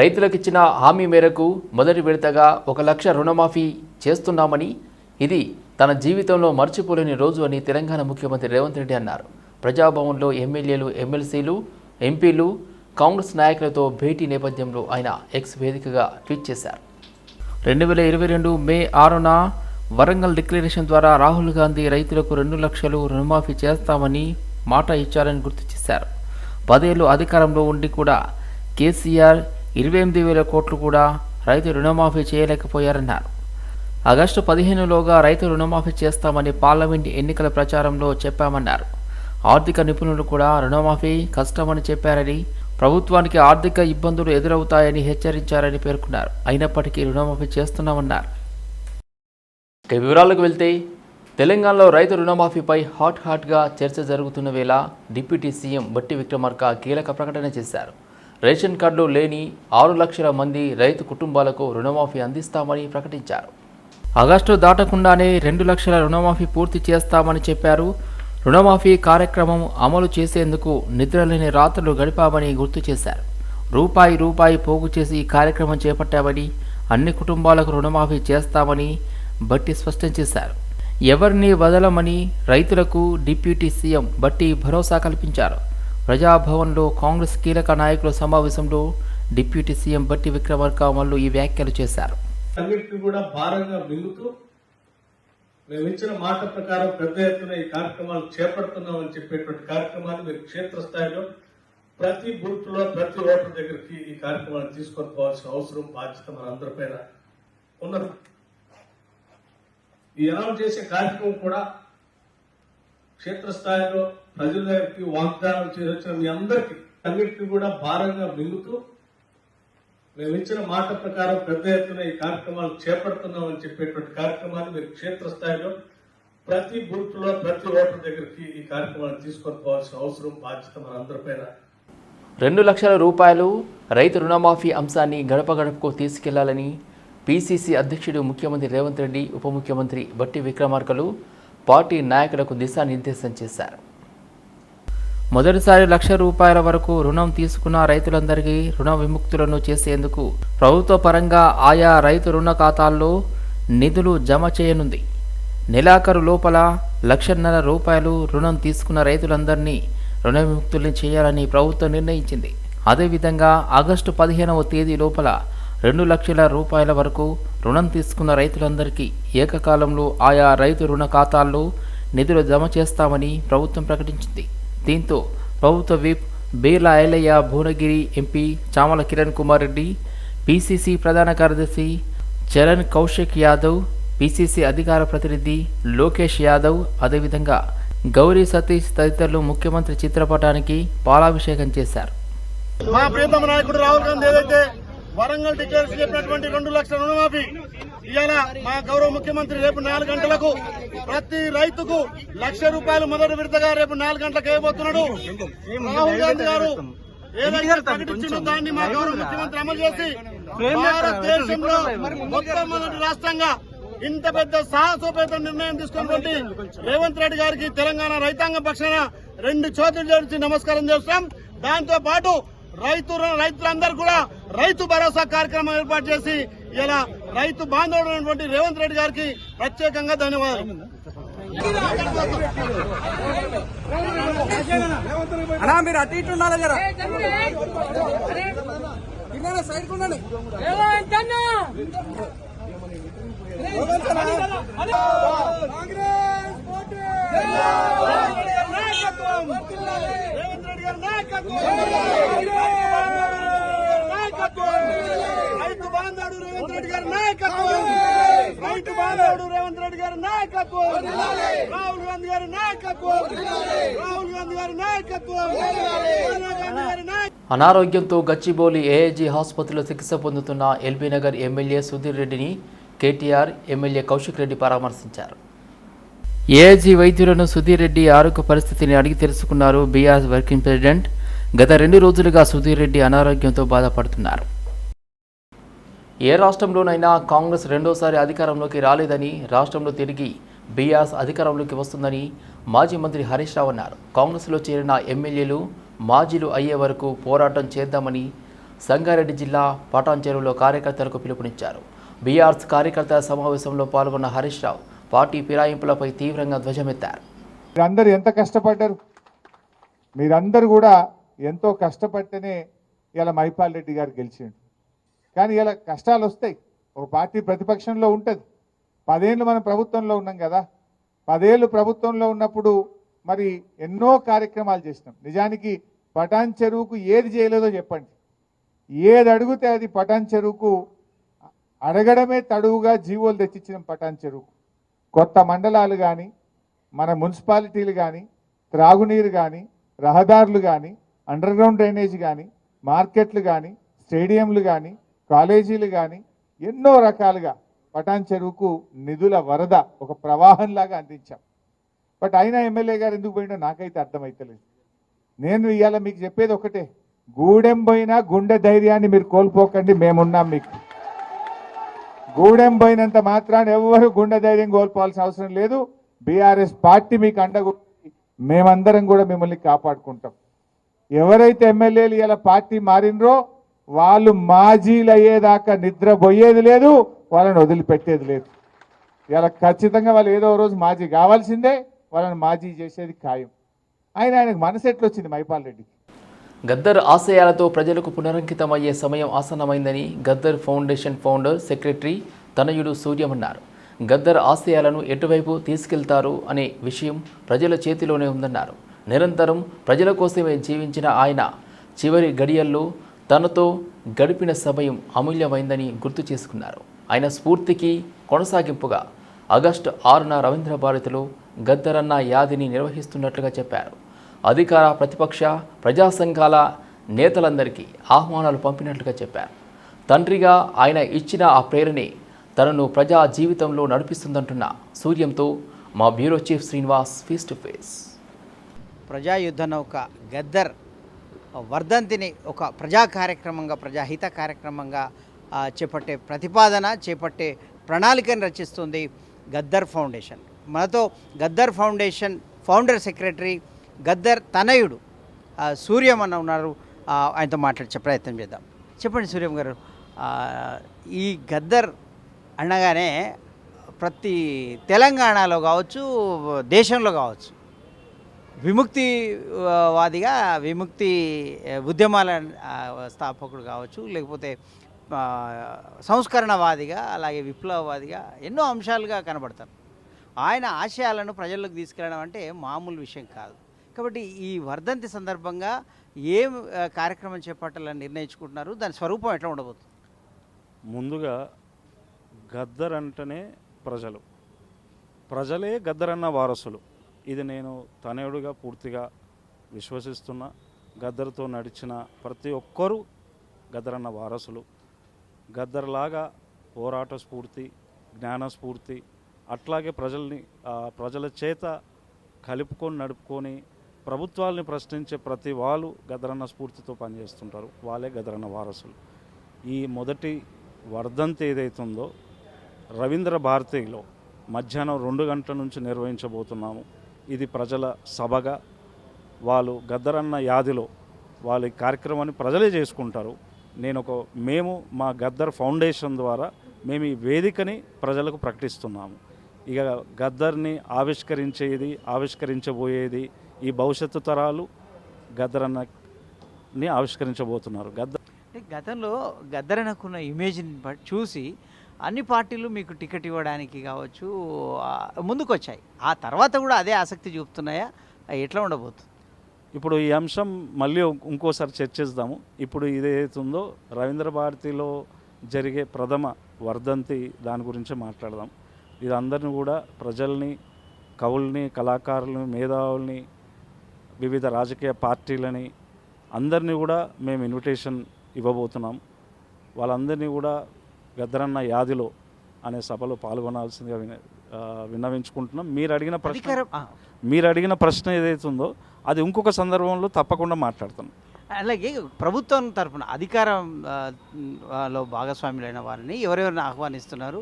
రైతులకు ఇచ్చిన హామీ మేరకు మొదటి విడతగా ఒక లక్ష రుణమాఫీ చేస్తున్నామని ఇది తన జీవితంలో మర్చిపోలేని రోజు అని తెలంగాణ ముఖ్యమంత్రి రేవంత్ రెడ్డి అన్నారు. ప్రజాభవన్లో ఎమ్మెల్యేలు ఎమ్మెల్సీలు ఎంపీలు కాంగ్రెస్ నాయకులతో భేటీ నేపథ్యంలో ఆయన ఎక్స్ వేదికగా ట్వీట్ చేశారు. రెండు వేల ఇరవై రెండు మే ఆరున వరంగల్ డిక్లరేషన్ ద్వారా రాహుల్ గాంధీ రైతులకు రెండు లక్షలు రుణమాఫీ చేస్తామని మాట ఇచ్చారని గుర్తు చేశారు. పదేళ్ళు అధికారంలో ఉండి కూడా కేసీఆర్ ఇరవై ఎనిమిది వేల కోట్లు కూడా రైతు రుణమాఫీ చేయలేకపోయారన్నారు. ఆగస్టు పదిహేనులోగా రైతు రుణమాఫీ చేస్తామని పార్లమెంట్ ఎన్నికల ప్రచారంలో చెప్పామన్నారు. ఆర్థిక నిపుణులు కూడా రుణమాఫీ కష్టమని చెప్పారని ప్రభుత్వానికి ఆర్థిక ఇబ్బందులు ఎదురవుతాయని హెచ్చరించారని పేర్కొన్నారు. అయినప్పటికీ రుణమాఫీ చేస్తున్నామన్నారు. ఇక వివరాలకు వెళ్తే తెలంగాణలో రైతు రుణమాఫీపై హాట్ హాట్గా చర్చ జరుగుతున్న వేళ డిప్యూటీ సీఎం బట్టి విక్రమార్క కీలక ప్రకటన చేశారు. రేషన్ కార్డులు లేని ఆరు లక్షల మంది రైతు కుటుంబాలకు రుణమాఫీ అందిస్తామని ప్రకటించారు. ఆగస్టు దాటకుండానే రెండు లక్షల రుణమాఫీ పూర్తి చేస్తామని చెప్పారు. రుణమాఫీ కార్యక్రమం అమలు చేసేందుకు నిద్రలేని రాత్రులు గడిపామని గుర్తు చేశారు. రూపాయి రూపాయి పోగు చేసి ఈ కార్యక్రమం చేపట్టామని అన్ని కుటుంబాలకు రుణమాఫీ చేస్తామని బట్టి స్పష్టం చేశారు. ఎవరిని వదలమని రైతులకు డిప్యూటీ సీఎం బట్టి భరోసా కల్పించారు. ప్రజాభవన్లో కాంగ్రెస్ కీలక నాయకుల సమావేశంలో డిప్యూటీ సీఎం బట్టి విక్రమార్క మల్లు ఈ వ్యాఖ్యలు చేశారు. అన్నిటిని కూడా భారంగా మింగుతూ మేము ఇచ్చిన మాట ప్రకారం పెద్ద ఎత్తున ఈ కార్యక్రమాలు చేపడుతున్నామని చెప్పేటువంటి కార్యక్రమాన్ని మీరు క్షేత్రస్థాయిలో ప్రతి బూత్లో ప్రతి ఓటర్ దగ్గరికి ఈ కార్యక్రమాన్ని తీసుకొని పోవాల్సిన అవసరం బాధ్యత మన అందరిపైన ఉన్నది. ఈ అనౌన్స్ చేసే కార్యక్రమం కూడా క్షేత్రస్థాయిలో ప్రజలకి వాగ్దానం చేయవచ్చు మీ అందరికీ అన్నిటికీ కూడా భారంగా మింగుతూ మేము ఇచ్చిన మాట ప్రకారం పెద్ద ఎత్తున ఈ కార్యక్రమాలు చేపడుతున్నామని చెప్పేటువంటి కార్యక్రమాన్ని మీరు క్షేత్రస్థాయిలో ప్రతి బూత్లో ప్రతి ఓటర్ దగ్గరికి ఈ కార్యక్రమాన్ని తీసుకొని పోవాల్సిన అవసరం బాధ్యత మనందరిపైన రెండు లక్షల రూపాయలు రైతు రుణమాఫీ అంశాన్ని గడప గడపకు తీసుకెళ్ళాలని పీసీసీ అధ్యక్షుడు ముఖ్యమంత్రి రేవంత్ రెడ్డి ఉప ముఖ్యమంత్రి బట్టి విక్రమార్కలు పార్టీ నాయకులకు దిశానిర్దేశం చేశారు. మొదటిసారి లక్ష రూపాయల వరకు రుణం తీసుకున్న రైతులందరికీ రుణ విముక్తులను చేసేందుకు ప్రభుత్వ పరంగా ఆయా రైతు రుణ ఖాతాల్లో నిధులు జమ చేయనుంది. నెలాఖరు లోపల లక్షన్నర రూపాయలు రుణం తీసుకున్న రైతులందరినీ రుణ విముక్తుల్ని చేయాలని ప్రభుత్వం నిర్ణయించింది. అదేవిధంగా ఆగస్టు పదిహేనవ తేదీ లోపల రెండు లక్షల రూపాయల వరకు రుణం తీసుకున్న రైతులందరికీ ఏకకాలంలో ఆయా రైతు రుణ ఖాతాల్లో నిధులు జమ చేస్తామని ప్రభుత్వం ప్రకటించింది. దీంతో ప్రభుత్వ whip Beerla Ilaiah Bhuvanagiri MP Chamala Kiran Kumar Reddy PCC ప్రధాన కార్యదర్శి చరణ్ కౌశిక్ యాదవ్ పీసీసీ అధికార ప్రతినిధి లోకేష్ యాదవ్ అదేవిధంగా గౌరీ సతీష్ తదితరులు ముఖ్యమంత్రి చిత్రపటానికి పాలాభిషేకం చేశారు. మా ప్రియతమ నాయకుడు రాహుల్ గాంధీ ఏదైతే వరంగల్ డిక్లేరేషన్ చెప్పినటువంటి రెండు లక్షల రుణమాఫీ. ఇవాళ మా గౌరవ ముఖ్యమంత్రి రేపు నాలుగు గంటలకు ప్రతి రైతుకు లక్ష రూపాయలు మొదటి విడతగా రేపు నాలుగు గంటలకు వేయబోతున్నాడు. రాహుల్ గాంధీ గారు ఏదైతే ప్రకటించిందో దాన్ని మా గౌరవ ముఖ్యమంత్రి అమలు చేసి భారతదేశంలో మొత్తం మొదటి రాష్ట్రంగా ఇంత పెద్ద సాహసోపేత నిర్ణయం తీసుకున్నటువంటి రేవంత్ రెడ్డి గారికి తెలంగాణ రైతాంగ పక్షాన రెండు చేతులు జోడించి నమస్కారం చేస్తాం దాంతో పాటు రైతు రైతులందరూ కూడా రైతు భరోసా కార్యక్రమం ఏర్పాటు చేసి ఇలా రైతు బాంధవుడైనటువంటి రేవంత్ రెడ్డి గారికి ప్రత్యేకంగా ధన్యవాదాలు. అన్నా మీరు అటు ఇటు ఉండాలి జరా. కింద సైడ్ ఉండండి. కాంగ్రెస్ పార్టీ రేవంత్ రెడ్డి గారి నాయకత్వం నాయకత్వం రైతు బాంధవుడు రేవంత్ రెడ్డి గారి నాయకత్వం రైతు బాంధవుడు రేవంత్ రెడ్డి గారి నాయకత్వం రాహుల్ గాంధీ గారి నాయకత్వం రాహుల్ గాంధీ గారి నాయకత్వం అనారోగ్యంతో గచ్చిబౌలి ఏఐజీ ఆసుపత్రిలో చికిత్స పొందుతున్న ఎల్బీ నగర్ ఎమ్మెల్యే సుధీర్ రెడ్డిని కేటీఆర్ ఎమ్మెల్యే కౌశిక్ రెడ్డి పరామర్శించారు. ఏజీ వైద్యులను సుధీర్ రెడ్డి ఆరోగ్య పరిస్థితిని అడిగి తెలుసుకున్నారు బీఆర్ వర్కింగ్ ప్రెసిడెంట్. గత రెండు రోజులుగా సుధీర్ రెడ్డి అనారోగ్యంతో బాధపడుతున్నారు. ఏ రాష్ట్రంలోనైనా కాంగ్రెస్ రెండోసారి అధికారంలోకి రాలేదని రాష్ట్రంలో తిరిగి బీఆర్ఎస్ అధికారంలోకి వస్తుందని మాజీ మంత్రి హరీష్ రావు అన్నారు. కాంగ్రెస్లో చేరిన ఎమ్మెల్యేలు మాజీలు అయ్యే వరకు పోరాటం చేద్దామని సంగారెడ్డి జిల్లా పటాన్ చెరువులో కార్యకర్తలకు పిలుపునిచ్చారు. బీఆర్స్ కార్యకర్తల సమావేశంలో పాల్గొన్న హరీష్ రావు పార్టీ ఫిరాయింపులపై తీవ్రంగా ధ్వజమెత్తారు. మీరందరూ ఎంత కష్టపడ్డారు? మీరందరూ కూడా ఎంతో కష్టపడితేనే ఇలా మైపాల్ రెడ్డి గారు గెలిచిండు. కానీ ఇలా కష్టాలు వస్తాయి. ఒక పార్టీ ప్రతిపక్షంలో ఉంటుంది. పదేళ్ళు మనం ప్రభుత్వంలో ఉన్నాం కదా. పదేళ్ళు ప్రభుత్వంలో ఉన్నప్పుడు మరి ఎన్నో కార్యక్రమాలు చేసినాం. నిజానికి పటాన్ చెరువుకు ఏది చేయలేదో చెప్పండి. ఏది అడిగితే అది పటాన్ చెరువుకు అడగడమే తడువుగా జీవోలు తెచ్చిచ్చినాం పటాన్ చెరువుకు. కొత్త మండలాలు కానీ మన మున్సిపాలిటీలు కానీ త్రాగునీరు కానీ రహదారులు కానీ అండర్గ్రౌండ్ డ్రైనేజ్ కానీ మార్కెట్లు కానీ స్టేడియంలు కానీ కాలేజీలు కానీ ఎన్నో రకాలుగా పటాన్ చెరువుకు నిధుల వరద ఒక ప్రవాహంలాగా అందించాం. బట్ అయినా ఎమ్మెల్యే గారు ఎందుకు పోయిండో నాకైతే అర్థమైతలేదు. నేను ఇవాళ మీకు చెప్పేది ఒకటే గూడెం పోయినా గుండె ధైర్యాన్ని మీరు కోల్పోకండి మేమున్నాం మీకు. గూడెం పోయినంత మాత్రాన్ని ఎవరు గుండె ధైర్యం కోల్పోవాల్సిన అవసరం లేదు. బీఆర్ఎస్ పార్టీ మీకు అండగా మేమందరం కూడా మిమ్మల్ని కాపాడుకుంటాం. ఎవరైతే ఎమ్మెల్యేలు ఇలా పార్టీ మారినరో వాళ్ళు మాజీలు అయ్యేదాకా నిద్రపోయేది లేదు వాళ్ళని వదిలిపెట్టేది లేదు. ఇలా ఖచ్చితంగా వాళ్ళు ఏదో రోజు మాజీ కావాల్సిందే వాళ్ళని మాజీ చేసేది ఖాయం. ఆయన ఆయనకు మనసు ఎట్లొచ్చింది మైపాల్ రెడ్డికి? గద్దర్ ఆశయాలతో ప్రజలకు పునరంకితమయ్యే సమయం ఆసన్నమైందని గద్దర్ ఫౌండేషన్ ఫౌండర్ సెక్రటరీ తనయుడు సూర్యమన్నారు గద్దర్ ఆశయాలను ఎటువైపు తీసుకెళ్తారు అనే విషయం ప్రజల చేతిలోనే ఉందన్నారు. నిరంతరం ప్రజల కోసమే జీవించిన ఆయన చివరి గడియల్లో తనతో గడిపిన సమయం అమూల్యమైందని గుర్తు చేసుకున్నారు. ఆయన స్ఫూర్తికి కొనసాగింపుగా ఆగస్టు ఆరున రవీంద్ర భారతిలో గద్దరన్న యాదిని నిర్వహిస్తున్నట్లుగా చెప్పారు. అధికార ప్రతిపక్ష ప్రజా సంఘాల నేతలందరికీ ఆహ్వానాలు పంపినట్లుగా చెప్పారు. తండ్రిగా ఆయన ఇచ్చిన ఆ ప్రేరణే తనను ప్రజా జీవితంలో నడిపిస్తుందంటున్న సూర్యంతో మా bureau chief Srinivas face to face. ప్రజాయుద్ధ నౌక గద్దర్ వర్ధంతిని ఒక ప్రజా కార్యక్రమంగా ప్రజాహిత కార్యక్రమంగా చేపట్టే ప్రతిపాదన చేపట్టే ప్రణాళికను రచిస్తుంది గద్దర్ ఫౌండేషన్. మనతో Gaddar foundation founder secretary Gaddar తనయుడు సూర్యం అన్న ఉన్నారు. ఆయనతో మాట్లాడే ప్రయత్నం చేద్దాం. చెప్పండి సూర్యం గారు ఈ గద్దర్ అనగానే ప్రతి తెలంగాణలో కావచ్చు దేశంలో కావచ్చు విముక్తి వాదిగా విముక్తి ఉద్యమాల స్థాపకుడు కావచ్చు లేకపోతే సంస్కరణవాదిగా అలాగే విప్లవవాదిగా ఎన్నో అంశాలుగా కనబడతారు. ఆయన ఆశయాలను ప్రజల్లోకి తీసుకెళ్ళడం అంటే మామూలు విషయం కాదు. కాబట్టి ఈ వర్ధంతి సందర్భంగా ఏం కార్యక్రమం చేపట్టాలని నిర్ణయించుకుంటున్నారు? దాని స్వరూపం ఎట్లా ఉండబోతుంది? ముందుగా గద్దర్ అంటేనే ప్రజలు. ప్రజలే గద్దరన్న వారసులు. ఇది నేను తనయుడుగా పూర్తిగా విశ్వసిస్తున్నా. గద్దర్తో నడిచిన ప్రతి ఒక్కరూ గద్దరన్న వారసులు. గద్దర్లాగా పోరాట స్ఫూర్తి జ్ఞాన స్ఫూర్తి అట్లాగే ప్రజల్ని ప్రజల చేత కలుపుకొని నడుపుకొని ప్రభుత్వాల్ని ప్రశ్నించే ప్రతి వాళ్ళు గదరన్న స్ఫూర్తితో పనిచేస్తుంటారు. వాళ్ళే గదరన్న వారసులు. ఈ మొదటి వర్ధంతి ఏదైతుందో రవీంద్ర భారతిలో మధ్యాహ్నం రెండు గంటల నుంచి నిర్వహించబోతున్నాము. ఇది ప్రజల సభగా వాళ్ళు గద్దరన్న యాదిలో వాళ్ళ కార్యక్రమాన్ని ప్రజలే చేసుకుంటారు. నేను ఒక మేము మా గద్దర్ ఫౌండేషన్ ద్వారా మేము ఈ వేదికని ప్రజలకు ప్రకటిస్తున్నాము. ఇక గద్దర్ని ఆవిష్కరించేది ఆవిష్కరించబోయేది ఈ భవిష్యత్తు తరాలు గద్దరన్నని ఆవిష్కరించబోతున్నారు. గద్దర్ అంటే గతంలో గద్దరనకున్న ఇమేజ్ని చూసి అన్ని పార్టీలు మీకు టికెట్ ఇవ్వడానికి కావచ్చు ముందుకొచ్చాయి. ఆ తర్వాత కూడా అదే ఆసక్తి చూపుతున్నాయా? ఎట్లా ఉండబోతుంది? ఇప్పుడు ఈ అంశం మళ్ళీ ఇంకోసారి చర్చిద్దాము ఇప్పుడు ఇదేతుందో రవీంద్ర భారతిలో జరిగే ప్రథమ వర్ధంతి దాని గురించి మాట్లాడదాం. ఇది అందరిని కూడా ప్రజల్ని కవుల్ని కళాకారులని మేధావుల్ని వివిధ రాజకీయ పార్టీలని అందరినీ కూడా మేము ఇన్విటేషన్ ఇవ్వబోతున్నాం. వాళ్ళందరినీ కూడా గద్దరన్న యాదిలో అనే సభలో పాల్గొనాల్సిందిగా విన విన్నవించుకుంటున్నాం. మీరు అడిగిన ప్రశ్న మీరు అడిగిన ప్రశ్న ఏదైతుందో అది ఇంకొక సందర్భంలో తప్పకుండా మాట్లాడతాను అలాగే ప్రభుత్వం తరఫున అధికారం లో భాగస్వాములైన వారిని ఎవరెవరిని ఆహ్వానిస్తున్నారు?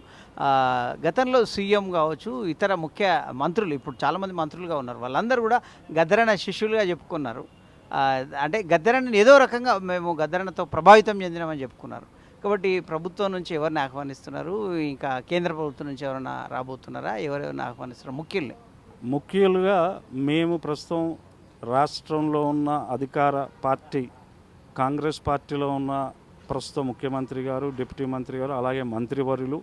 గతంలో సీఎం కావచ్చు ఇతర ముఖ్య మంత్రులు ఇప్పుడు చాలామంది మంత్రులుగా ఉన్నారు. వాళ్ళందరూ కూడా గద్దరణ శిష్యులుగా చెప్పుకున్నారు. అంటే గద్దరణని ఏదో రకంగా మేము గద్దరణతో ప్రభావితం చెందినామని చెప్పుకున్నారు. కాబట్టి ప్రభుత్వం నుంచి ఎవరిని ఆహ్వానిస్తున్నారు? ఇంకా కేంద్ర ప్రభుత్వం నుంచి ఎవరైనా రాబోతున్నారా? ఎవరెవరిని ఆహ్వానిస్తున్నారు? ముఖ్యుల్ని. ముఖ్యులుగా మేము ప్రస్తుతం రాష్ట్రంలో ఉన్న అధికార పార్టీ కాంగ్రెస్ పార్టీలో ఉన్న ప్రస్తుత ముఖ్యమంత్రి గారు డిప్యూటీ మంత్రి గారు అలాగే మంత్రివర్యులు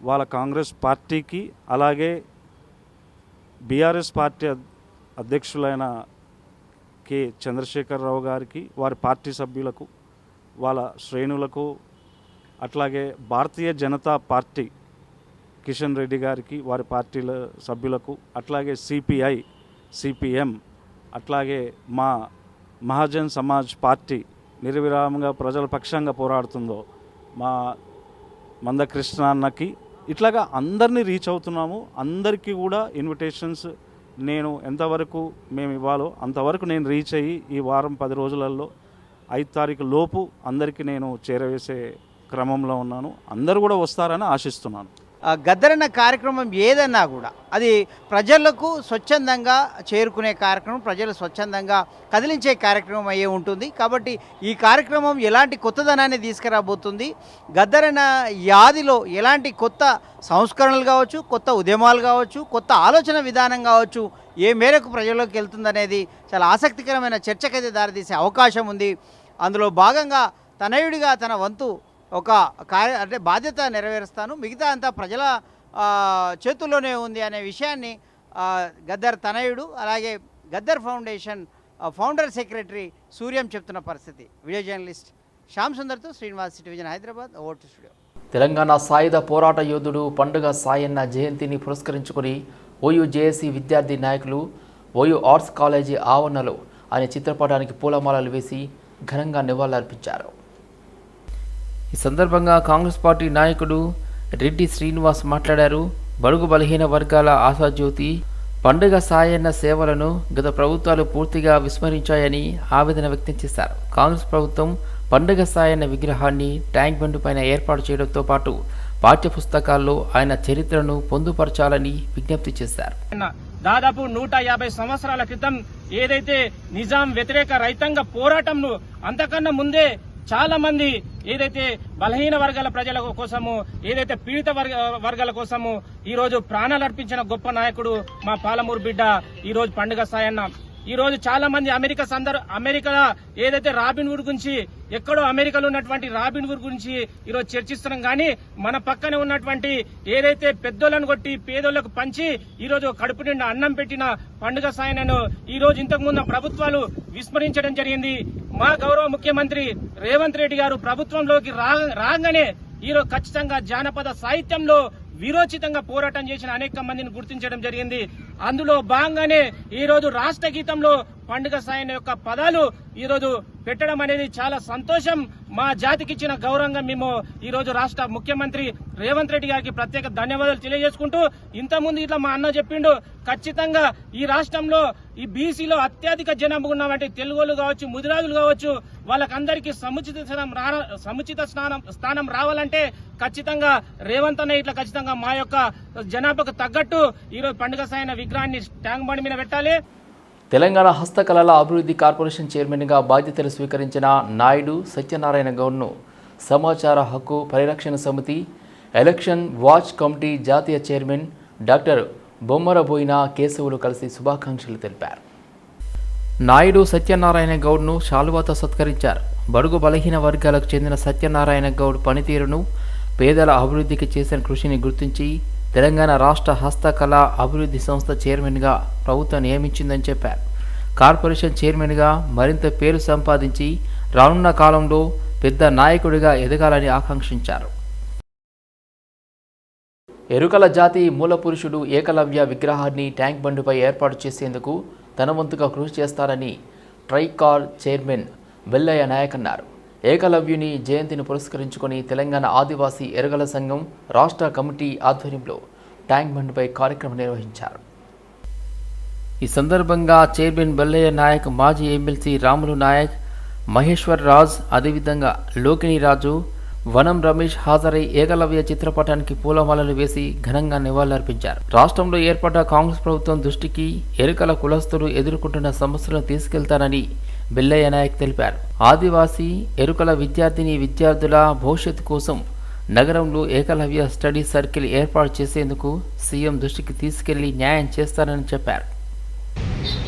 వాళ్ళ కాంగ్రెస్ పార్టీకి అలాగే బీఆర్ఎస్ పార్టీ అధ్యక్షులైన కె. చంద్రశేఖరరావు గారికి వారి పార్టీ సభ్యులకు వాళ్ళ శ్రేణులకు అట్లాగే భారతీయ జనతా పార్టీ కిషన్ రెడ్డి గారికి వారి పార్టీల సభ్యులకు అట్లాగే సిపిఐ సిపిఎం అట్లాగే మా మహాజన్ సమాజ్ పార్టీ నిర్విరామంగా ప్రజల పక్షంగా పోరాడుతుందో మా మందకృష్ణ అన్నకి ఇట్లాగా అందరినీ రీచ్ అవుతున్నాము. అందరికీ కూడా ఇన్విటేషన్స్ నేను ఎంతవరకు మేము ఇవ్వాలో అంతవరకు నేను రీచ్ అయ్యి ఈ వారం పది రోజులలో ఐదు తారీఖు లోపు అందరికీ నేను చేరవేసే క్రమంలో ఉన్నాను. అందరూ కూడా వస్తారని ఆశిస్తున్నాను. గద్దరన్న కార్యక్రమం ఏదన్నా కూడా అది ప్రజలకు స్వచ్ఛందంగా చేరుకునే కార్యక్రమం ప్రజలు స్వచ్ఛందంగా కదిలించే కార్యక్రమం అయ్యే ఉంటుంది. కాబట్టి ఈ కార్యక్రమం ఎలాంటి కొత్తదనాన్ని తీసుకురాబోతుంది? గద్దరన్న యాదిలో ఎలాంటి కొత్త సంస్కరణలు కావచ్చు కొత్త ఉద్యమాలు కావచ్చు కొత్త ఆలోచన విధానం కావచ్చు ఏ మేరకు ప్రజల్లోకి వెళ్తుందనేది చాలా ఆసక్తికరమైన చర్చకైతే దారితీసే అవకాశం ఉంది. అందులో భాగంగా తనయుడిగా తన వంతు ఒక కార్య అంటే బాధ్యత నెరవేరుస్తాను. మిగతా అంతా ప్రజల చేతుల్లోనే ఉంది అనే విషయాన్ని గద్దర్ తనయుడు అలాగే Gaddar foundation founder secretary Suryam చెప్తున్న పరిస్థితి. Video journalist Shyam సుందర్తో Srinivas television Hyderabad over to studio. Telangana సాయుధ పోరాట యోధుడు పండుగ సాయన్న జయంతిని పురస్కరించుకుని ఓయూ జేఏసీ విద్యార్థి నాయకులు ఓయూ ఆర్ట్స్ కాలేజీ ఆవరణలో ఆయన చిత్రపటానికి పూలమాలలు వేసి ఘనంగా నివాళులర్పించారు. ఈ సందర్భంగా కాంగ్రెస్ పార్టీ నాయకుడు రెడ్డి శ్రీనివాస్ మాట్లాడారు. బడుగు బలహీన వర్గాల ఆశాజ్యోతి పండుగ సాయన్న సేవలను గత ప్రభుత్వాలు పూర్తిగా విస్మరించాయని ఆవేదన వ్యక్తం చేశారు. కాంగ్రెస్ ప్రభుత్వం పండుగ సాయన్న విగ్రహాన్ని ట్యాంక్ బండ్ పైన ఏర్పాటు చేయడంతో పాటు పాఠ్య పుస్తకాల్లో ఆయన చరిత్రను పొందుపరచాలని విజ్ఞప్తి చేశారు. దాదాపు నూట యాభై సంవత్సరాల క్రితం ఏదైతే నిజాం వ్యతిరేక రైతాంగ పోరాటంను అంతకన్నా ముందే చాలా మంది ఏదైతే బలహీన వర్గాల ప్రజల కోసము ఏదైతే పీడిత వర్గ వర్గాల కోసము ఈ రోజు ప్రాణాలు అర్పించిన గొప్ప నాయకుడు మా పాలమూరు బిడ్డ ఈ రోజు పండుగ సాయన్న. ఈ రోజు చాలా మంది అమెరికా సందర్ అమెరికా ఏదైతే రాబిన్ వుడ్ గురించి ఎక్కడో అమెరికాలో ఉన్నటువంటి రాబిన్ వుడ్ గురించి ఈరోజు చర్చిస్తున్నాం. కానీ మన పక్కనే ఉన్నటువంటి ఏదైతే పెద్దోళ్ళను కొట్టి పేదోళ్ళకు పంచి ఈరోజు కడుపు నిండా అన్నం పెట్టిన పండుగ సాయనను ఈ రోజు ఇంతకు ముందు ప్రభుత్వాలు విస్మరించడం జరిగింది. మా గౌరవ ముఖ్యమంత్రి రేవంత్ రెడ్డి గారు ప్రభుత్వంలోకి రాగానే ఈరోజు ఖచ్చితంగా జానపద సాహిత్యంలో విరోచితంగా పోరాటం చేసిన అనేక మందిని గుర్తించడం జరిగింది. అందులో భాగంగానే ఈ రోజు రాష్ట్ర గీతంలో పండుగ సాయన యొక్క పదాలు ఈరోజు పెట్టడం అనేది చాలా సంతోషం. మా జాతికి ఇచ్చిన గౌరవంగా మేము ఈరోజు రాష్ట్ర ముఖ్యమంత్రి రేవంత్ రెడ్డి గారికి ప్రత్యేక ధన్యవాదాలు తెలియజేసుకుంటూ ఇంతకుముందు ఇట్లా మా అన్న చెప్పిండు ఖచ్చితంగా ఈ రాష్ట్రంలో ఈ బీసీలో అత్యధిక జనాభా ఉన్నటువంటి తెలుగులు కావచ్చు ముదిరాజులు కావచ్చు వాళ్ళకందరికీ సముచిత స్థానం రా- సముచిత స్నానం స్థానం రావాలంటే ఖచ్చితంగా రేవంత్ అన్న ఇట్లా ఖచ్చితంగా మా యొక్క జనాభాకు తగ్గట్టు ఈరోజు పండుగ సాయన విగ్రహాన్ని ట్యాంక్ బండి మీద పెట్టాలి. తెలంగాణ హస్తకళల అభివృద్ధి కార్పొరేషన్ చైర్మన్గా బాధ్యతలు స్వీకరించిన నాయుడు సత్యనారాయణ గౌడ్ను సమాచార హక్కు పరిరక్షణ సమితి ఎలక్షన్ వాచ్ కమిటీ జాతీయ చైర్మన్ డాక్టర్ బొమ్మరబోయిన కేశవులు కలిసి శుభాకాంక్షలు తెలిపారు. నాయుడు సత్యనారాయణ గౌడ్ను శాలువాతో సత్కరించారు. బడుగు బలహీన వర్గాలకు చెందిన సత్యనారాయణ గౌడ్ పనితీరును పేదల అభివృద్ధికి చేసిన కృషిని గుర్తించి తెలంగాణ రాష్ట్ర హస్తకళ అభివృద్ధి సంస్థ చైర్మన్గా ప్రభుత్వం నియమించిందని చెప్పారు. కార్పొరేషన్ చైర్మన్గా మరింత పేరు సంపాదించి రానున్న కాలంలో పెద్ద నాయకుడిగా ఎదగాలని ఆకాంక్షించారు. ఎరుకల జాతి మూలపురుషుడు ఏకలవ్య విగ్రహాన్ని ట్యాంక్ బండిపై ఏర్పాటు చేసేందుకు తన వంతుగా కృషి చేస్తారని ట్రైకార్ చైర్మన్ వెల్లయ్య నాయక్ అన్నారు. ఏకలవ్యుని జయంతిని పురస్కరించుకొని తెలంగాణ ఆదివాసీ ఎరగల సంఘం రాష్ట్ర కమిటీ ఆధ్వర్యంలో ట్యాంక్ బండ్పై కార్యక్రమం నిర్వహించారు. ఈ సందర్భంగా చైర్మన్ బల్లయ్య నాయక్ మాజీ ఎమ్మెల్సీ రాములు నాయక్ మహేశ్వర్ రాజ్ అదేవిధంగా లోకిని రాజు వనం రమేష్ హాజరై ఏకలవ్య చిత్రపటానికి పూలమాలలు వేసి ఘనంగా నివాళులర్పించారు. రాష్ట్రంలో ఏర్పడ్డ కాంగ్రెస్ ప్రభుత్వం దృష్టికి ఎరుకల కులస్తులు ఎదుర్కొంటున్న సమస్యలను తీసుకెళ్తానని బిల్లయ్య నాయక్ తెలిపారు. ఆదివాసీ ఎరుకల విద్యార్థిని విద్యార్థుల భవిష్యత్తు కోసం నగరంలో ఏకలవ్య స్టడీ సర్కిల్ ఏర్పాటు చేసేందుకు సీఎం దృష్టికి తీసుకెళ్ళి న్యాయం చేస్తారని చెప్పారు.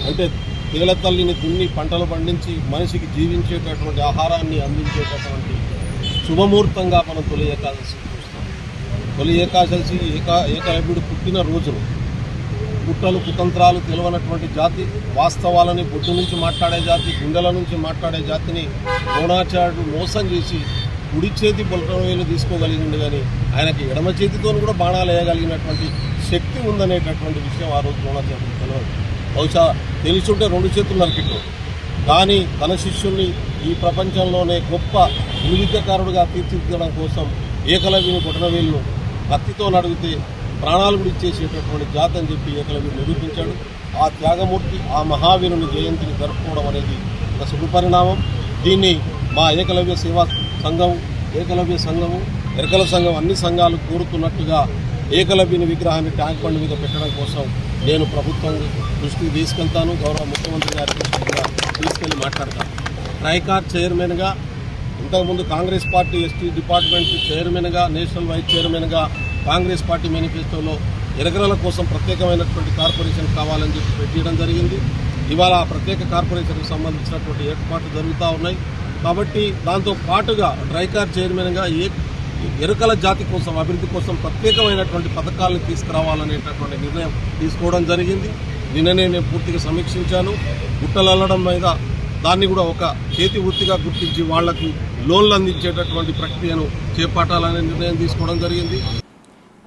అంటే తిగల తల్లిని దున్ని పంటలు పండించి మనిషికి జీవించేటటువంటి ఆహారాన్ని అందించేటటువంటి శుభముహూర్తంగా మనం తొలి ఏకాదశి చూస్తాం తొలి ఏకాదశి ఏకా ఏకలవ్యుడు పుట్టిన రోజును కుట్రలు కుతంత్రాలు తెలియనటువంటి జాతి వాస్తవాలని బొడ్డు నుంచి మాట్లాడే జాతి గుండెల నుంచి మాట్లాడే జాతిని ద్రోణాచార్యుడు మోసం చేసి కుడి చేతి బొలటం వేలు తీసుకోగలిగింది కానీ ఆయనకి ఎడమ చేతితో కూడా బాణాలు వేయగలిగినటువంటి శక్తి ఉందనేటటువంటి విషయం ఆ రోజు ద్రోణాచార్యుడు తెలియదు బహుశా తెలుసుంటే రెండు చేతులు నరికిట్టు కానీ తన శిష్యుల్ని ఈ ప్రపంచంలోనే గొప్ప వివిధకారుడుగా తీర్చిదిద్దడం కోసం ఏకలవ్యుని బొటనవేలును కత్తితో నడిగితే ప్రాణాలు కూడా ఇచ్చేసేటటువంటి జాతి అని చెప్పి ఏకలవ్యుడు నిరూపించాడు. ఆ త్యాగమూర్తి ఆ మహావీరుని జయంతిని జరుపుకోవడం అనేది ఒక శుభపరిణామం. దీన్ని మా ఏకలవ్య సేవా సంఘం ఏకలవ్య సంఘము ఎరకల సంఘం అన్ని సంఘాలు కోరుతున్నట్టుగా ఏకలవ్యుని విగ్రహాన్ని ట్యాంక్ బండ్ మీద పెట్టడం కోసం నేను ప్రభుత్వం దృష్టికి తీసుకెళ్తాను. గౌరవ ముఖ్యమంత్రి గారి దృష్టికి కూడా మాట్లాడతాను. ట్రైకార్ చైర్మన్గా ఇంతకుముందు కాంగ్రెస్ పార్టీ ఎస్టీ డిపార్ట్మెంట్ చైర్మన్గా నేషనల్ వైస్ చైర్మన్గా కాంగ్రెస్ పార్టీ మేనిఫెస్టోలో ఎరగరల కోసం ప్రత్యేకమైనటువంటి కార్పొరేషన్ కావాలని చెప్పి పెట్టడం జరిగింది. ఇవాళ ఆ ప్రత్యేక కార్పొరేషన్కు సంబంధించినటువంటి ఏర్పాట్లు జరుగుతూ ఉన్నాయి. కాబట్టి దాంతో పాటుగా డ్రైకార్ చైర్మన్గా ఏ ఎరుకల జాతి కోసం అభివృద్ధి కోసం ప్రత్యేకమైనటువంటి పథకాలను తీసుకురావాలనేటటువంటి నిర్ణయం తీసుకోవడం జరిగింది. నిన్ననే నేను పూర్తిగా సమీక్షించాను. గుట్టలు అల్లడం మీద దాన్ని కూడా ఒక చేతి వృత్తిగా గుర్తించి వాళ్ళకు లోన్లు అందించేటటువంటి ప్రక్రియను చేపట్టాలనే నిర్ణయం తీసుకోవడం జరిగింది.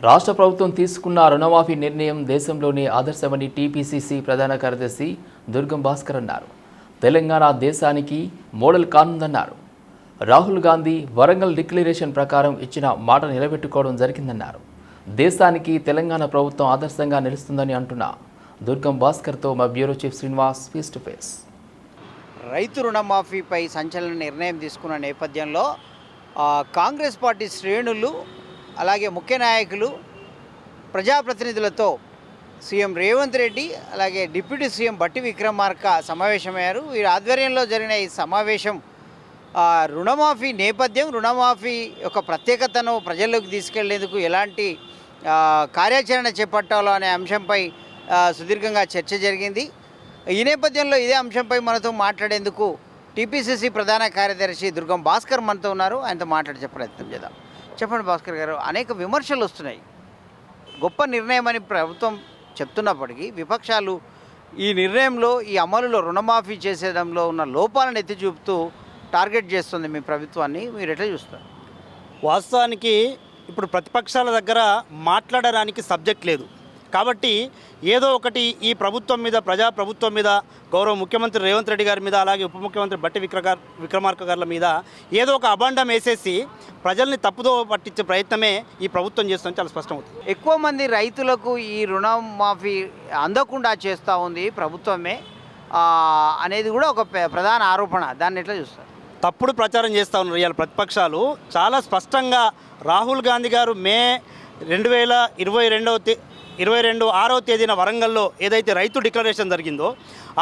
రాష్ట్ర ప్రభుత్వం తీసుకున్న రుణమాఫీ నిర్ణయం దేశంలోనే ఆదర్శమని టీపీసీసీ ప్రధాన కార్యదర్శి దుర్గం భాస్కర్ అన్నారు. తెలంగాణ దేశానికి మోడల్ కానుందన్నారు. రాహుల్ గాంధీ వరంగల్ డిక్లరేషన్ ప్రకారం ఇచ్చిన మాట నిలబెట్టుకోవడం జరిగిందన్నారు. దేశానికి తెలంగాణ ప్రభుత్వం ఆదర్శంగా నిలుస్తుందని అంటున్న దుర్గం భాస్కర్తో మా bureau chief Srinivas face to face. రైతు రుణమాఫీపై సంచలన నిర్ణయం తీసుకున్న నేపథ్యంలో కాంగ్రెస్ పార్టీ శ్రేణులు అలాగే ముఖ్య నాయకులు ప్రజాప్రతినిధులతో సీఎం రేవంత్ రెడ్డి అలాగే డిప్యూటీ సీఎం బట్టి విక్రమార్క సమావేశమయ్యారు. వీరి ఆధ్వర్యంలో జరిగిన ఈ సమావేశం రుణమాఫీ నేపథ్యం రుణమాఫీ యొక్క ప్రత్యేకతను ప్రజల్లోకి తీసుకెళ్ళేందుకు ఎలాంటి కార్యాచరణ చేపట్టాలో అనే అంశంపై సుదీర్ఘంగా చర్చ జరిగింది. ఈ నేపథ్యంలో ఇదే అంశంపై మనతో మాట్లాడేందుకు టీపీసీసీ ప్రధాన కార్యదర్శి దుర్గం భాస్కర్ మనతో ఉన్నారు. ఆయనతో మాట్లాడే ప్రయత్నం చేద్దాం. చెప్పండి భాస్కర్ గారు అనేక విమర్శలు వస్తున్నాయి. గొప్ప నిర్ణయం అని ప్రభుత్వం చెప్తున్నప్పటికీ విపక్షాలు ఈ నిర్ణయంలో ఈ అమలులో రుణమాఫీ చేసేదంలో ఉన్న లోపాలను ఎత్తి చూపుతూ టార్గెట్ చేస్తుంది మీ ప్రభుత్వాన్ని. మీరు ఎట్లా చూస్తారు? వాస్తవానికి ఇప్పుడు ప్రతిపక్షాల దగ్గర మాట్లాడడానికి సబ్జెక్ట్ లేదు. కాబట్టి ఏదో ఒకటి ఈ ప్రభుత్వం మీద ప్రజా ప్రభుత్వం మీద గౌరవ ముఖ్యమంత్రి రేవంత్ రెడ్డి గారి మీద అలాగే ఉప ముఖ్యమంత్రి బట్టి విక్రమ విక్రమార్క గారి మీద ఏదో ఒక అబాండం వేసేసి ప్రజల్ని తప్పుదో పట్టించే ప్రయత్నమే ఈ ప్రభుత్వం చేస్తుందని చాలా స్పష్టమవుతుంది. ఎక్కువ మంది రైతులకు ఈ రుణమాఫీ అందకుండా చేస్తూ ఉంది ప్రభుత్వమే అనేది కూడా ఒక ప్రధాన ఆరోపణ. దాన్ని ఎట్లా చూస్తారు? తప్పుడు ప్రచారం చేస్తూ ఉన్నారు ఇవాళ ప్రతిపక్షాలు. చాలా స్పష్టంగా రాహుల్ గాంధీ గారు మే రెండు వేల ఇరవై రెండవ ఇరవై రెండు ఆరో తేదీన వరంగల్లో ఏదైతే రైతు డిక్లరేషన్ జరిగిందో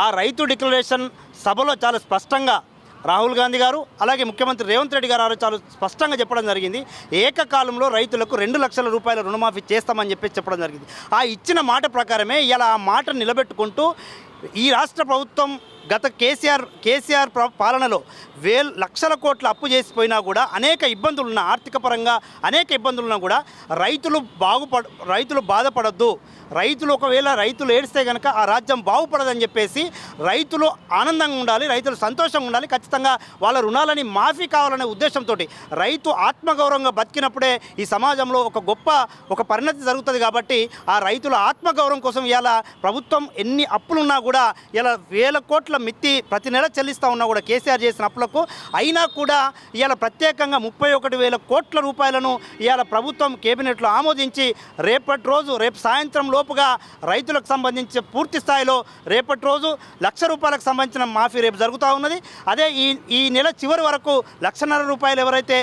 ఆ రైతు డిక్లరేషన్ సభలో చాలా స్పష్టంగా రాహుల్ గాంధీ గారు అలాగే ముఖ్యమంత్రి రేవంత్ రెడ్డి గారు ఆ చాలా స్పష్టంగా చెప్పడం జరిగింది. ఏకకాలంలో రైతులకు రెండు లక్షల రూపాయల రుణమాఫీ చేస్తామని చెప్పి చెప్పడం జరిగింది. ఆ ఇచ్చిన మాట ప్రకారమే ఇలా ఆ మాట నిలబెట్టుకుంటూ ఈ రాష్ట్ర ప్రభుత్వం గత కేసీఆర్ కేసీఆర్ పాలనలో వేల లక్షల కోట్ల అప్పు చేసిపోయినా కూడా అనేక ఇబ్బందులు ఉన్న ఆర్థిక పరంగా అనేక ఇబ్బందులు ఉన్నా కూడా రైతులు బాగుపడ రైతులు బాధపడద్దు. రైతులు ఒకవేళ రైతులు ఏడిస్తే కనుక ఆ రాజ్యం బాగుపడదని చెప్పేసి రైతులు ఆనందంగా ఉండాలి రైతులు సంతోషంగా ఉండాలి ఖచ్చితంగా వాళ్ళ రుణాలని మాఫీ కావాలనే ఉద్దేశంతో రైతు ఆత్మగౌరవంగా బతికినప్పుడే ఈ సమాజంలో ఒక గొప్ప ఒక పరిణతి జరుగుతుంది కాబట్టి ఆ రైతుల ఆత్మగౌరవం కోసం ఇలా ప్రభుత్వం ఎన్ని అప్పులున్నా కూడా ఇలా వేల కోట్ల కోట్ల మిత్తి ప్రతి నెల చెల్లిస్తూ ఉన్నా కూడా కేసీఆర్ చేసిన అప్పులకు అయినా కూడా ఇవాళ ప్రత్యేకంగా ముప్పై ఒకటి వేల కోట్ల రూపాయలను ఇవాళ ప్రభుత్వం కేబినెట్లో ఆమోదించి రేపటి రోజు రేపు సాయంత్రం లోపుగా రైతులకు సంబంధించి పూర్తి స్థాయిలో రేపటి రోజు లక్ష రూపాయలకు సంబంధించిన మాఫీ రేపు జరుగుతూ ఉన్నది. అదే ఈ ఈ నెల చివరి వరకు లక్షన్నర రూపాయలు ఎవరైతే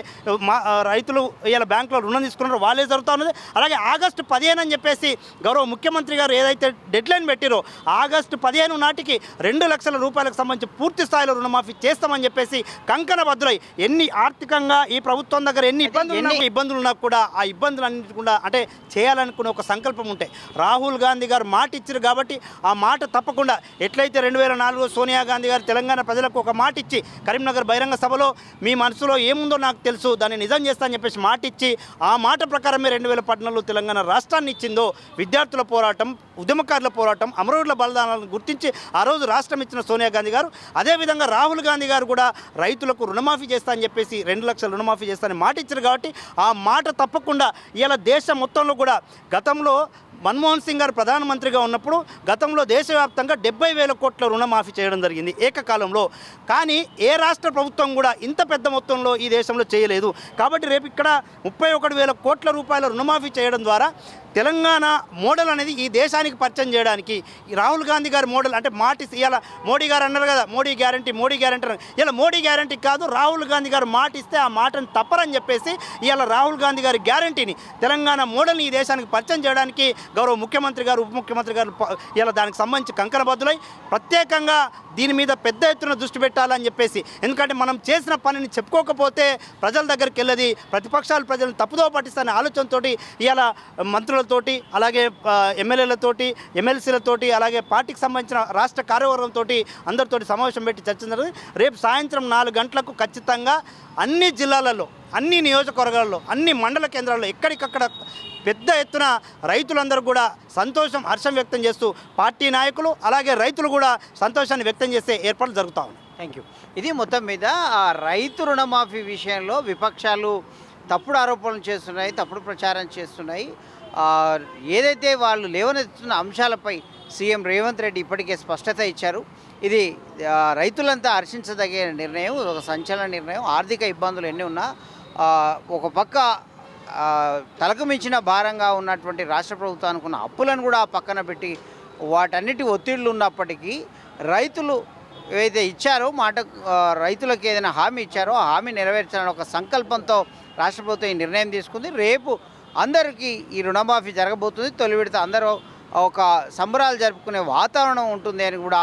మా రైతులు ఇవాళ బ్యాంకులో రుణం తీసుకున్నారో వాళ్ళే జరుగుతూ ఉన్నది. అలాగే ఆగస్టు పదిహేను అని చెప్పేసి గౌరవ ముఖ్యమంత్రి గారు ఏదైతే డెడ్ లైన్ పెట్టిరో ఆగస్టు పదిహేను నాటికి రెండు లక్షల రూపాయలకు సంబంధించి పూర్తి స్థాయిలో రుణమాఫీ చేస్తామని చెప్పేసి కంకణ బద్దులై ఎన్ని ఆర్థికంగా ఈ ప్రభుత్వం దగ్గర ఎన్ని ఇబ్బందులు ఉన్నా ఇబ్బందులు ఉన్నా కూడా ఆ ఇబ్బందులు అన్నిటి కూడా అంటే చేయాలనుకునే ఒక సంకల్పం ఉంటాయి రాహుల్ గాంధీ గారు మాట ఇచ్చారు కాబట్టి ఆ మాట తప్పకుండా ఎట్లయితే రెండు వేల నాలుగు సోనియా గాంధీ గారు తెలంగాణ ప్రజలకు ఒక మాట ఇచ్చి కరీంనగర్ బహిరంగ సభలో మీ మనసులో ఏముందో నాకు తెలుసు దాన్ని నిజం చేస్తా అని చెప్పేసి మాట ఇచ్చి ఆ మాట ప్రకారమే రెండు వేల పద్నాలుగులో తెలంగాణ రాష్ట్రాన్ని ఇచ్చిందో విద్యార్థుల పోరాటం ఉద్యమకారుల పోరాటం అమరవీరుల బలిదానాలను గుర్తించి ఆ రోజు రాష్ట్రం ఇచ్చిన సోనియా గాంధీ గారు. అదేవిధంగా రాహుల్ గాంధీ గారు కూడా రైతులకు రుణమాఫీ చేస్తా అని చెప్పేసి రెండు లక్షల రుణమాఫీ చేస్తానని మాట ఇచ్చారు కాబట్టి ఆ మాట తప్పకుండా ఇలా దేశం మొత్తంలో కూడా గతంలో మన్మోహన్ సింగ్ గారు ప్రధానమంత్రిగా ఉన్నప్పుడు గతంలో దేశవ్యాప్తంగా డెబ్బై వేల కోట్ల రుణమాఫీ చేయడం జరిగింది ఏకకాలంలో. కానీ ఏ రాష్ట్ర ప్రభుత్వం కూడా ఇంత పెద్ద మొత్తంలో ఈ దేశంలో చేయలేదు. కాబట్టి రేపు ఇక్కడ ముప్పై ఒకటి వేల కోట్ల రూపాయల రుణమాఫీ చేయడం ద్వారా తెలంగాణ మోడల్ అనేది ఈ దేశానికి పరిచయం చేయడానికి రాహుల్ గాంధీ గారి మోడల్ అంటే మాట ఇలా మోడీ గారు అన్నారు కదా మోడీ గ్యారంటీ మోడీ గ్యారంటీ ఇలా మోడీ గ్యారంటీ కాదు రాహుల్ గాంధీ గారు మాట ఇస్తే ఆ మాటను తప్పరని చెప్పేసి ఇలా రాహుల్ గాంధీ గారి గ్యారంటీని తెలంగాణ మోడల్ని ఈ దేశానికి పరిచయం చేయడానికి గౌరవ ముఖ్యమంత్రి గారు ఉప ముఖ్యమంత్రి గారు ఇలా దానికి సంబంధించి కంకణబద్దులై ప్రత్యేకంగా దీని మీద పెద్ద ఎత్తున దృష్టి పెట్టాలని చెప్పేసి. ఎందుకంటే మనం చేసిన పనిని చెప్పుకోకపోతే ప్రజల దగ్గరికి వెళ్ళది ప్రతిపక్షాలు ప్రజలను తప్పుదో పట్టిస్తానే ఆలోచనతోటి ఇవాళ మంత్రులతోటి అలాగే ఎమ్మెల్యేలతోటి ఎమ్మెల్సీలతోటి అలాగే పార్టీకి సంబంధించిన రాష్ట్ర కార్యవర్గంతో అందరితోటి సమావేశం పెట్టి చర్చించారు రేపు సాయంత్రం నాలుగు గంటలకు ఖచ్చితంగా అన్ని జిల్లాలలో అన్ని నియోజకవర్గాల్లో అన్ని మండల కేంద్రాల్లో ఎక్కడికక్కడ పెద్ద ఎత్తున రైతులందరూ కూడా సంతోషం హర్షం వ్యక్తం చేస్తూ పార్టీ నాయకులు అలాగే రైతులు కూడా సంతోషాన్ని వ్యక్తం చేసే ఏర్పాట్లు జరుగుతూ ఉన్నాయి. థ్యాంక్ యూ ఇది మొత్తం మీద రైతు రుణమాఫీ విషయంలో విపక్షాలు తప్పుడు ఆరోపణలు చేస్తున్నాయి తప్పుడు ప్రచారం చేస్తున్నాయి. ఏదైతే వాళ్ళు లేవనెత్తున్న అంశాలపై సీఎం రేవంత్ రెడ్డి ఇప్పటికే స్పష్టత ఇచ్చారు. ఇది రైతులంతా హర్షించదగే నిర్ణయం ఒక సంచలన నిర్ణయం. ఆర్థిక ఇబ్బందులు ఎన్ని ఉన్నా ఒక పక్క ఆ, తలకు మించిన భారంగా ఉన్నటువంటి రాష్ట్ర ప్రభుత్వానికి ఉన్న అప్పులను కూడా పక్కన పెట్టి వాటన్నిటి ఒత్తిళ్ళు ఉన్నప్పటికీ రైతులు ఏదైతే ఇచ్చారో మాట రైతులకు ఏదైనా హామీ ఇచ్చారో ఆ హామీ నెరవేర్చాలని ఒక సంకల్పంతో రాష్ట్ర ప్రభుత్వం ఈ నిర్ణయం తీసుకుంది. రేపు అందరికీ ఈ రుణమాఫీ జరగబోతుంది. తొలి విడత అందరూ ఒక సంబరాలు జరుపుకునే వాతావరణం ఉంటుంది అని కూడా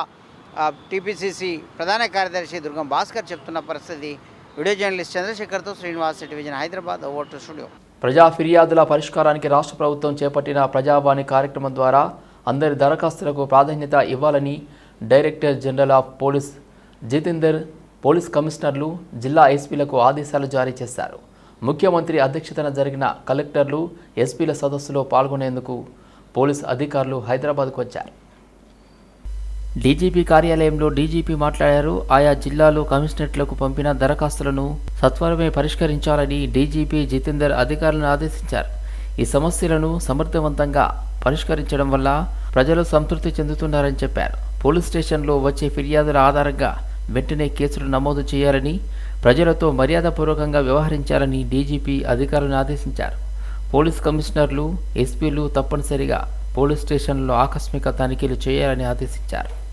టీపీసీసీ ప్రధాన కార్యదర్శి దుర్గం భాస్కర్ చెప్తున్న పరిస్థితి. Video journalist చంద్రశేఖర్తో Srinivas television Hyderabad over to studio. ప్రజా ఫిర్యాదుల పరిష్కారానికి రాష్ట్ర ప్రభుత్వం చేపట్టిన ప్రజావాణి కార్యక్రమం ద్వారా అందరి దరఖాస్తులకు ప్రాధాన్యత ఇవ్వాలని director general of police Jitender police కమిషనర్లు జిల్లా ఎస్పీలకు ఆదేశాలు జారీ చేశారు. ముఖ్యమంత్రి అధ్యక్షతన జరిగిన కలెక్టర్లు ఎస్పీల సదస్సులో పాల్గొనేందుకు పోలీస్ అధికారులు హైదరాబాద్కు వచ్చారు. డీజీపీ కార్యాలయంలో డీజీపీ మాట్లాడారు. ఆయా జిల్లాలు కమిషనరేట్లకు పంపిన దరఖాస్తులను సత్వరమే పరిష్కరించాలని డీజీపీ జితేందర్ అధికారులను ఆదేశించారు. ఈ సమస్యలను సమర్థవంతంగా పరిష్కరించడం వల్ల ప్రజలు సంతృప్తి చెందుతున్నారని చెప్పారు. పోలీస్ స్టేషన్లో వచ్చే ఫిర్యాదుల ఆధారంగా వెంటనే కేసులు నమోదు చేయాలని ప్రజలతో మర్యాదపూర్వకంగా వ్యవహరించాలని డీజీపీ అధికారులను ఆదేశించారు. పోలీస్ కమిషనర్లు ఎస్పీలు తప్పనిసరిగా పోలీస్ స్టేషన్లో ఆకస్మిక తనిఖీలు చేయాలని ఆదేశించారు.